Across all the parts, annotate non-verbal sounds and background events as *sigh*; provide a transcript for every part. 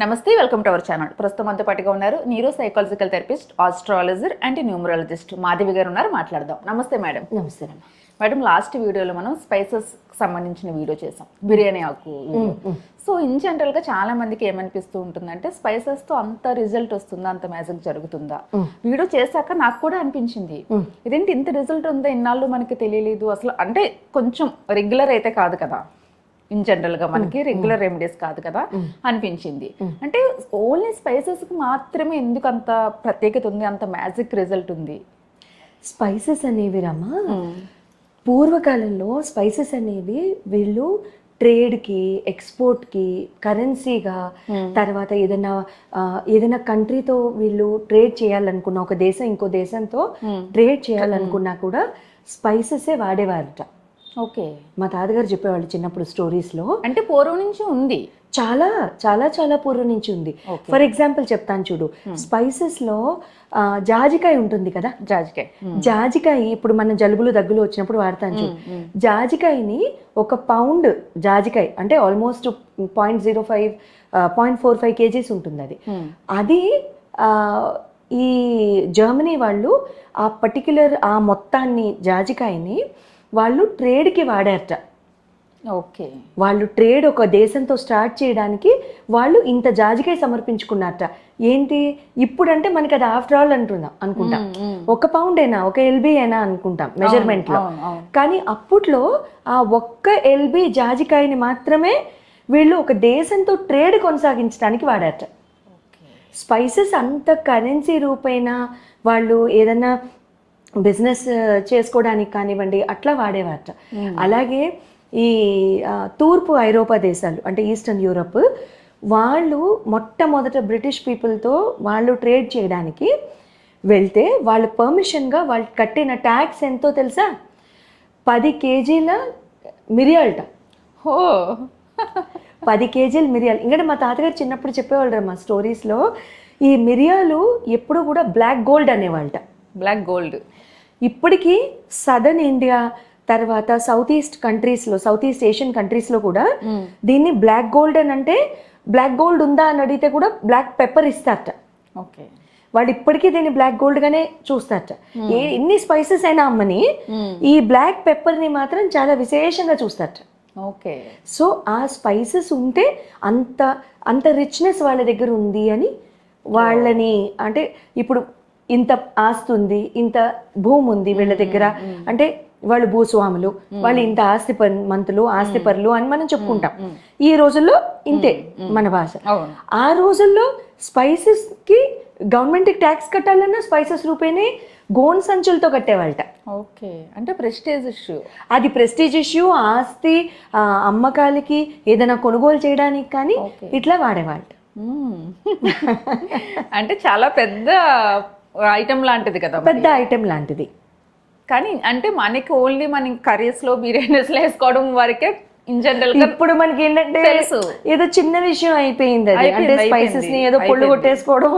నమస్తే welcome to our channel. ప్రస్తుతం అంతా పాటుగా ఉన్నారు neuro psychological therapist astrologer and numerologist Madhavi garu ఉన్నారు. మాట్లాడదాం. నమస్తే మేడం. నమస్తే. మేడం. లాస్ట్ వీడియోలో మనం స్పైసెస్ సంబంధించిన వీడియో చేసాం. బిర్యానీ ఆకు. సో ఇన్ జనరల్గా చాలా మందికి ఏమనిపిస్తూ ఉంటుందంటే స్పైసెస్తో అంత రిజల్ట్ వస్తుందా? అంత మ్యాజిక్ జరుగుతుందా? వీడియో చేశాక నాకు కూడా అనిపించింది. ఇదేంటి ఇంత రిజల్ట్ ఉందా? ఇన్నాళ్ళు మనకి తెలియలేదు. అసలు అంటే కొంచెం రెగ్యులర్ అయితే కాదు కదా. ఇన్ జనరల్గా మనకి రెగ్యులర్ రెమెడీస్ కాదు కదా అనిపించింది. అంటే ఓన్లీ స్పైసెస్కి మాత్రమే ఎందుకు అంత ప్రత్యేకత ఉంది అంత మ్యాజిక్ రిజల్ట్ ఉంది? స్పైసెస్ అనేవి రమ్మా పూర్వకాలంలో స్పైసెస్ అనేవి వీళ్ళు ట్రేడ్కి ఎక్స్పోర్ట్కి కరెన్సీగా తర్వాత ఏదైనా ఏదైనా కంట్రీతో వీళ్ళు ట్రేడ్ చేయాలనుకున్న ఒక దేశం ఇంకో దేశంతో ట్రేడ్ చేయాలనుకున్నా కూడా స్పైసెసే వాడేవారట. ఓకే. మా తాతగారు చెప్పేవాళ్ళు చిన్నప్పుడు స్టోరీస్లో. అంటే పూర్వం నుంచి ఉంది. చాలా చాలా చాలా పూర్వం నుంచి ఉంది. ఫర్ ఎగ్జాంపుల్ చెప్తాను చూడు. స్పైసెస్లో జాజికాయ ఉంటుంది కదా? జాజికాయ. జాజికాయ ఇప్పుడు మన జలుబులు దగ్గులు వచ్చినప్పుడు వాడతాను చూడు. జాజికాయని ఒక పౌండ్ జాజికాయ అంటే almost point zero five point four five kgs ఉంటుంది అది. అది ఈ జర్మనీ వాళ్ళు ఆ పర్టిక్యులర్ ఆ మొత్తాన్ని జాజికాయని వాళ్ళు ట్రేడ్కి వాడారట. ఓకే. వాళ్ళు ట్రేడ్ ఒక దేశంతో స్టార్ట్ చేయడానికి వాళ్ళు ఇంత జాజికాయ సమర్పించుకున్నారట. ఏంటి? ఇప్పుడంటే మనకి అది ఆఫ్టర్ ఆల్ అంటున్నాం అనుకుంటాం. ఒక పౌండ్ అయినా ఒక ఎల్బీ అయినా అనుకుంటాం మెజర్మెంట్లో అవును, అవును. కానీ అప్పట్లో ఆ ఒక్క ఎల్బీ జాజికాయని మాత్రమే వీళ్ళు ఒక దేశంతో ట్రేడ్ కొనసాగించడానికి వాడారట. స్పైసెస్ అంత కరెన్సీ రూపైన వాళ్ళు ఏదైనా బిజినెస్ చేసుకోవడానికి కానివ్వండి అట్లా వాడేవారట. అలాగే ఈ తూర్పు ఐరోపా దేశాలు అంటే ఈస్టర్న్ యూరప్ వాళ్ళు మొట్టమొదట బ్రిటిష్ పీపుల్తో వాళ్ళు ట్రేడ్ చేయడానికి వెళ్తే వాళ్ళు పర్మిషన్గా వాళ్ళు కట్టిన ట్యాక్స్ ఎంతో తెలుసా? పది కేజీల మిరియాల్ట. ఓ పది కేజీలు మిరియాలు. ఇంకా మా తాతగారు చిన్నప్పుడు చెప్పేవాళ్ళు మా స్టోరీస్లో ఈ మిరియాలు ఎప్పుడు కూడా బ్లాక్ గోల్డ్ అనేవాళ్ళట. Black gold. ఇప్పటికీ సదర్న్ ఇండియా తర్వాత సౌత్ ఈస్ట్ కంట్రీస్లో సౌత్ ఈస్ట్ ఏషియన్ కంట్రీస్లో కూడా దీన్ని బ్లాక్ గోల్డ్ అని అంటే బ్లాక్ గోల్డ్ ఉందా అని అడిగితే కూడా బ్లాక్ పెప్పర్ ఇస్తారట. ఓకే. వాళ్ళు ఇప్పటికీ దీన్ని బ్లాక్ గోల్డ్ గానే చూస్తారట ఏ ఎన్ని స్పైసెస్ అయినా అమ్మని ఈ బ్లాక్ పెప్పర్ని మాత్రం చాలా విశేషంగా చూస్తారట. ఓకే. సో ఆ స్పైసెస్ ఉంటే అంత అంత రిచ్నెస్ వాళ్ళ దగ్గర ఉంది అని వాళ్ళని అంటే ఇప్పుడు ఇంత ఆస్తి ఉంది ఇంత భూమి ఉంది వీళ్ళ దగ్గర. అంటే వాళ్ళు భూస్వాములు వాళ్ళు ఇంత ఆస్తి మంతులు ఆస్తి పరులు అని మనం చెప్పుకుంటాం. ఈ రోజుల్లో ఇంతే మన భాష. ఆ రోజుల్లో స్పైసెస్కి గవర్నమెంట్కి ట్యాక్స్ కట్టాలన్నా స్పైసెస్ రూపేనే గోన్ సంచులతో కట్టేవాళ్ళట. ఓకే. అంటే ప్రెస్టేజ్ ఇష్యూ. అది ప్రెస్టీజ్ ఇష్యూ ఆస్తి అమ్మకాలకి ఏదైనా కొనుగోలు చేయడానికి కానీ. ఇట్లా వాడేవాళ్ళు *laughs* అంటే చాలా పెద్ద ఐటమ్ లాంటిది కదా పెద్ద ఐటెం లాంటిది. కానీ అంటే మనకి ఓన్లీ మన కర్రీస్లో బిర్యానీస్లో వేసుకోవడం వరకే ఇన్ జనరల్గా ఇప్పుడు మనకి ఏంటంటే తెలుసు. ఏదో చిన్న విషయం అయిపోయింది అది. అంటే స్పైసెస్ని ఏదో పొళ్ళు. కొట్టేసుకోవడం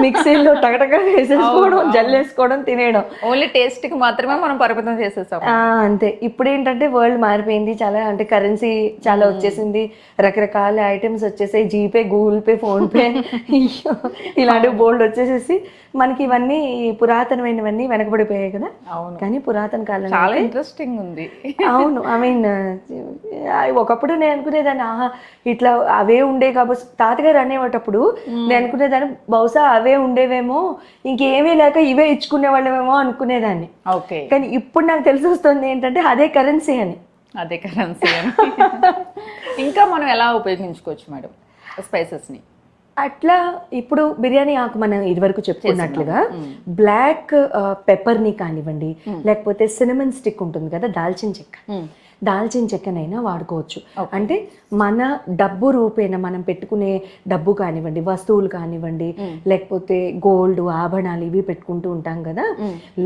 మిక్సీలో టగటగా వేసేసుకోవడం జల్లేసుకోవడం తినేయడం. ఓన్లీ టేస్ట్కి మాత్రమే మనం పరిమితం చేసేసాం. అంతే. ఇప్పుడు ఏంటంటే వరల్డ్ మారిపోయింది చాలా అంటే కరెన్సీ చాలా వచ్చేసింది. రకరకాల ఐటమ్స్ వచ్చేసాయి. GPay Google Pay PhonePe అయ్యో, ఇలాంటి బోల్డ్ వచ్చేసేసి మనకి ఇవన్నీ పురాతనమైనవన్నీ వెనకబడిపోయాయి కదా. అవును. కానీ పురాతన కాలం చాలా ఇంట్రెస్టింగ్ ఉంది. అవును. ఐ మీన్ ఒకప్పుడు నేను అనుకునేదాన్ని ఆహా ఇట్లా అవే ఉండే కాబట్టి తాతగారు అనేవాటప్పుడు నేను అనుకునేదాన్ని బహుశా అవే ఉండేవేమో ఇంకేమీ లేక ఇవే ఇచ్చుకునే వాళ్ళమేమో అనుకునేదాన్ని. ఓకే. కానీ ఇప్పుడు నాకు తెలిసి వస్తుంది ఏంటంటే అదే కరెన్సీ అని. అదే కరెన్సీ అని. ఇంకా మనం ఎలా ఉపయోగించుకోవచ్చు మేడం స్పైసెస్ని అట్లా ఇప్పుడు బిర్యానీ ఆకు మనం ఇదివరకు చెప్పుకున్నట్లుగా బ్లాక్ పెప్పర్ని కానివ్వండి లేకపోతే సినమన్ స్టిక్ ఉంటుంది కదా దాల్చిన చెక్క. దాల్చిన చెక్కనైనా వాడుకోవచ్చు. అంటే మన డబ్బు రూపేణ మనం పెట్టుకునే డబ్బు కానివ్వండి వస్తువులు కానివ్వండి లేకపోతే గోల్డ్ ఆభరణాలు ఇవి పెట్టుకుంటూ ఉంటాం కదా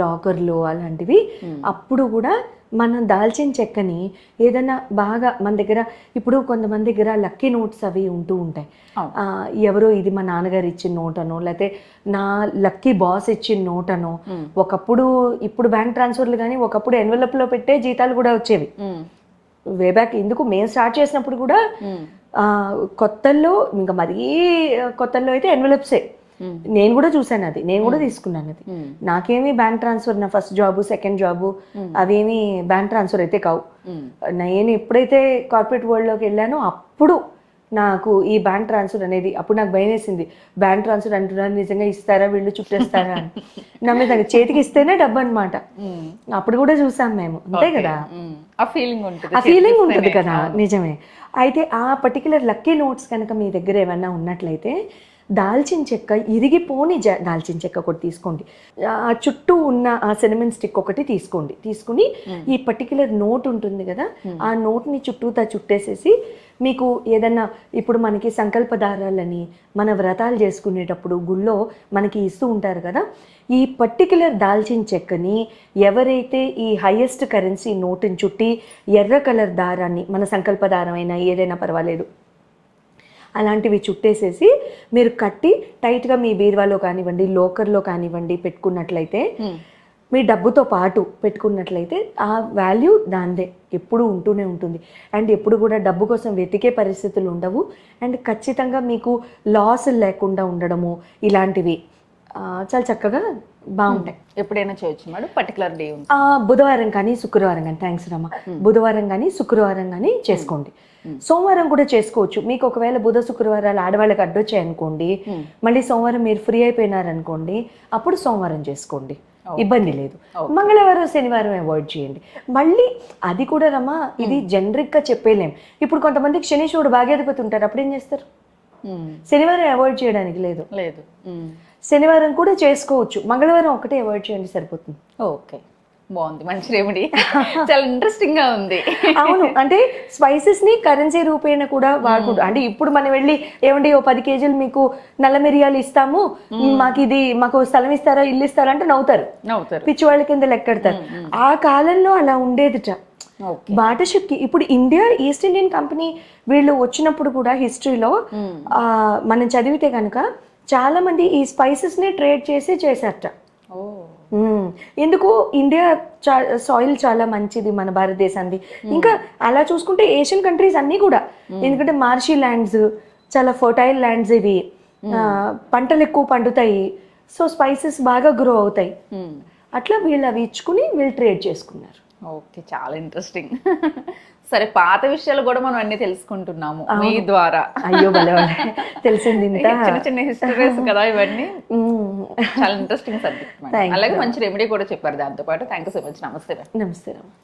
లాకర్లు అలాంటివి అప్పుడు కూడా మనం దాల్చిన చెక్కని ఏదైనా బాగా మన దగ్గర ఇప్పుడు కొంతమంది దగ్గర లక్కీ నోట్స్ అవి ఉంటూ ఉంటాయి. ఎవరో ఇది మా నాన్నగారు ఇచ్చిన నోట్ అనో లేకపోతే నా లక్కీ బాస్ ఇచ్చిన నోట్ అనో ఒకప్పుడు ఇప్పుడు బ్యాంక్ ట్రాన్స్ఫర్లు కానీ ఒకప్పుడు envelope లో పెట్టే జీతాలు కూడా వచ్చేవి. వే బ్యాక్ ఎందుకు? మేము స్టార్ట్ చేసినప్పుడు కూడా కొత్తల్లో ఇంకా మరీ కొత్తల్లో అయితే ఎన్వలప్సే నేను కూడా చూశాను అది. నేను కూడా తీసుకున్నాను అది. Hmm. నాకేమి బ్యాంక్ ట్రాన్స్ఫర్ నా ఫస్ట్ జాబ్ సెకండ్ జాబ్ అవేమి బ్యాంక్ ట్రాన్స్ఫర్ అయితే కావు. Hmm. నేను ఎప్పుడైతే కార్పొరేట్ వరల్డ్లోకి వెళ్ళానో అప్పుడు నాకు ఈ బ్యాంక్ ట్రాన్స్ఫర్ అనేది అప్పుడు నాకు భయం వేసింది. బ్యాంక్ ట్రాన్స్ఫర్ అంటున్నారు నిజంగా ఇస్తారా వీళ్ళు చుట్టేస్తారా అని. *laughs* నమ్మేదాన్ని చేతికి ఇస్తేనే డబ్బు అనమాట Hmm. అప్పుడు కూడా చూసాం మేము. అంతే కదా? Hmm. ఆ ఫీలింగ్ ఉంటుంది. ఆ ఫీలింగ్ ఉంటుంది కదా? నిజమే. అయితే ఆ పర్టికులర్ లక్కీ నోట్స్ కనుక మీ దగ్గర ఏమన్నా ఉన్నట్లయితే దాల్చిన చెక్క ఇరిగిపోని జా- దాల్చిన చెక్క ఒకటి తీసుకోండి. ఆ చుట్టూ ఉన్న ఆ సినిమన్ స్టిక్ ఒకటి తీసుకోండి. తీసుకుని ఈ పర్టికులర్ నోట్ ఉంటుంది కదా ఆ నోట్ని చుట్టూతా చుట్టేసేసి మీకు ఏదన్నా ఇప్పుడు మనకి సంకల్ప దారాలని మన వ్రతాలు చేసుకునేటప్పుడు గుళ్ళో మనకి ఇస్తూ ఉంటారు కదా ఈ పర్టికులర్ దాల్చిన చెక్కని ఎవరైతే ఈ హైయెస్ట్ కరెన్సీ నోటుని చుట్టి ఎర్ర కలర్ దారాన్ని మన సంకల్ప దారం అయినా ఏదైనా పర్వాలేదు అలాంటివి చుట్టేసేసి మీరు కట్టి టైట్గా మీ బీరువాలో కానివ్వండి లోకర్లో కానివ్వండి పెట్టుకున్నట్లయితే మీ డబ్బుతో పాటు పెట్టుకున్నట్లయితే ఆ వాల్యూ దాందే ఎప్పుడు ఉంటూనే ఉంటుంది. అండ్ ఎప్పుడు కూడా డబ్బు కోసం వెతికే పరిస్థితులు ఉండవు. అండ్ ఖచ్చితంగా మీకు లాస్ లేకుండా ఉండడము ఇలాంటివి. చాలా చక్కగా బాగుంటాయి. ఎప్పుడైనా చేయొచ్చు మేడం? పర్టికులర్ డే బుధవారం కానీ శుక్రవారం కానీ. థ్యాంక్స్ రమ్మ. బుధవారం కానీ శుక్రవారం కానీ చేసుకోండి. సోమవారం కూడా చేసుకోవచ్చు. మీకు ఒకవేళ బుధ శుక్రవారాలు ఆడవాళ్ళకి అడ్డొచ్చాయి అనుకోండి మళ్ళీ సోమవారం మీరు ఫ్రీ అయిపోయినారనుకోండి అప్పుడు సోమవారం చేసుకోండి. ఇబ్బంది లేదు. మంగళవారం శనివారం అవాయిడ్ చేయండి. మళ్ళీ అది కూడా రమ్మా ఇది జనరిక్గా చెప్పేలేం. ఇప్పుడు కొంతమందికి శనీశ్వరుడు భాగ్యాధిపతి ఉంటారు అప్పుడు ఏం చేస్తారు. శనివారం అవాయిడ్ చేయడానికి లేదు. లేదు. శనివారం కూడా చేసుకోవచ్చు. మంగళవారం ఒకటే అవాయిడ్ చేయండి సరిపోతుంది. ఓకే. బాగుంది. మంచి రెమెడీ చాలా ఇంట్రెస్టింగ్గా ఉంది. అవును. అంటే స్పైసెస్ని కరెన్సీ రూపేణ కూడా వాడుకుంటాం అంటే ఇప్పుడు మనం వెళ్ళి ఏమండి ఓ పది కేజీలు మీకు నల్ల మిరియాలు ఇస్తాము. మాకు ఇది మాకు స్థలం ఇస్తారా ఇల్లు ఇస్తారా అంటే నవ్వుతారు. నవ్వుతారు. పిచ్చి వాళ్ళ కింద లెక్కెడతారు ఆ కాలంలో అలా ఉండేదిట. బాటషిప్కి ఇప్పుడు ఇండియా ఈస్ట్ ఇండియన్ కంపెనీ వీళ్ళు వచ్చినప్పుడు కూడా హిస్టరీలో మనం చదివితే కనుక చాలా మంది ఈ స్పైసెస్ని ట్రేడ్ చేసి చేశారట. ఎందుకు? ఇండియా చా సాయిల్ చాలా మంచిది మన భారతదేశానికి. ఇంకా అలా చూసుకుంటే ఏషియన్ కంట్రీస్ అన్నీ కూడా. ఎందుకంటే మార్షీ ల్యాండ్స్ చాలా ఫర్టైల్ ల్యాండ్స్ ఇవి. పంటలు ఎక్కువ పండుతాయి. సో స్పైసెస్ బాగా గ్రో అవుతాయి. అట్లా వీళ్ళు అవి ఇచ్చుకుని వీళ్ళు ట్రేడ్ చేసుకున్నారు. ఓకే చాలా ఇంట్రెస్టింగ్ సరే పాత విషయాలు కూడా మనం అన్ని తెలుసుకుంటున్నాము మీ ద్వారా. అయ్యో తెలిసింది చిన్న చిన్న హిస్టరీస్ కదా ఇవన్నీ. చాలా ఇంట్రెస్టింగ్ సబ్జెక్ట్ అలాగే మంచి రెమెడీ కూడా చెప్పారు దాంతో పాటు థ్యాంక్ యూ సో మచ్ నమస్తే నమస్తే